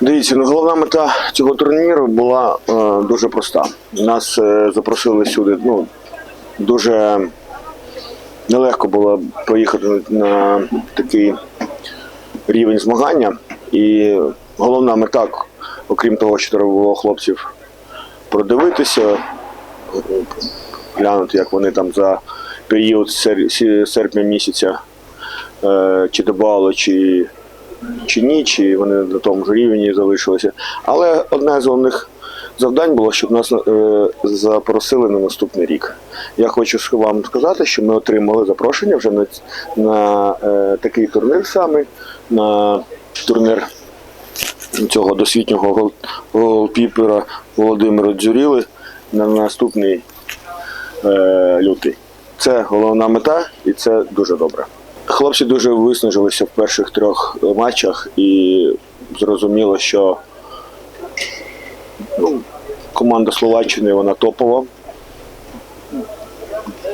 Дивіться, ну головна мета цього турніру була е, дуже проста. Нас е, запросили сюди. Ну, дуже нелегко було поїхати на, на такий рівень змагання. І головна мета, окрім того, що треба було хлопців продивитися, е, глянути, як вони там за період сер- серпня місяця е, чи добавили, чи чи ні, чи вони на тому ж рівні залишилися. Але одне з головних завдань було, щоб нас е, запросили на наступний рік. Я хочу вам сказати, що ми отримали запрошення вже на, на е, такий турнір саме, на турнір цього досвітнього гол- голкіпера Володимира Дзюріли на наступний е, лютий. Це головна мета, і це дуже добре. Хлопці дуже виснажилися в перших трьох матчах, і зрозуміло, що ну, команда Словаччини вона топова.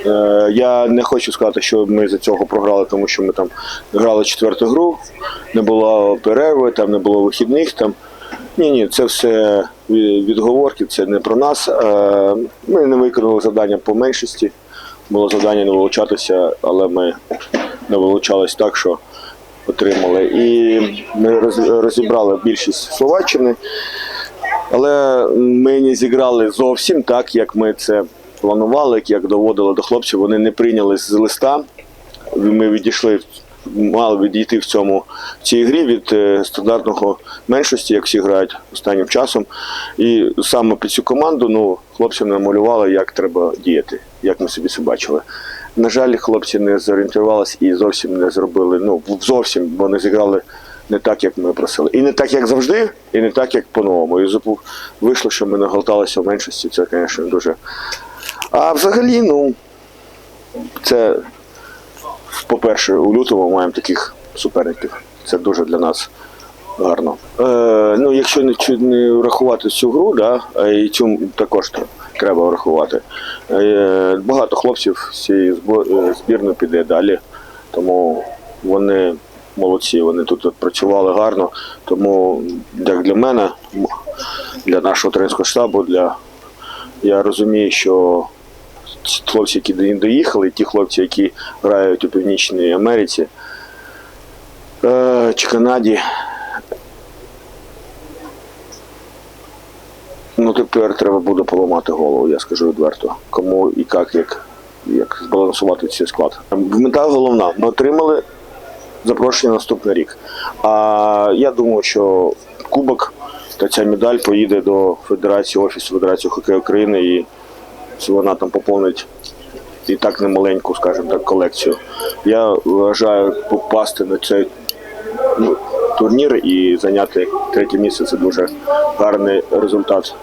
Е, я не хочу сказати, що ми за цього програли, тому що ми там грали четверту гру, не було перерви, там не було вихідних. Там. Ні, ні, це все відговорки, це не про нас. Е, Ми не виконали завдання по меншості. Було завдання не вилучатися, але ми не вилучались так, що отримали. І ми розібрали більшість Словаччини, але ми не зіграли зовсім так, як ми це планували, як доводили до хлопців. Вони не прийняли з листа. Ми відійшли, мали відійти в цьому в цій грі від е, стандартного меншості, як всі грають останнім часом. І саме під цю команду ну, хлопцям намалювали, як треба діяти, як ми собі це бачили. На жаль, хлопці не зорієнтувалися і зовсім не зробили. Ну, зовсім, бо не зіграли не так, як ми просили. І не так, як завжди, і не так, як по-новому. І вийшло, що ми нагалталися в меншості. Це, звісно, дуже. А взагалі, ну, це, по-перше, у лютому маємо таких суперників. Це дуже для нас гарно. Е, ну, якщо не, не врахувати цю гру, да, і цю також треба врахувати. Е, багато хлопців з цієї е, збірної піде далі, тому вони молодці, вони тут працювали гарно. Тому як для мене, для нашого тренерського штабу, для, я розумію, що хлопці, які до- доїхали, ті хлопці, які грають у Північній Америці е, чи Канаді, Ну тепер треба буде поламати голову, я скажу відверто. Кому і як, як, як збалансувати цей склад. Мета головна. Ми отримали запрошення на наступний рік. А я думаю, що кубок та ця медаль поїде до Федерації Офісу Федерації хокею України і вона там поповнить і так немаленьку, скажімо так, колекцію. Я вважаю попасти на цей ну, турнір і зайняти третє місце це дуже гарний результат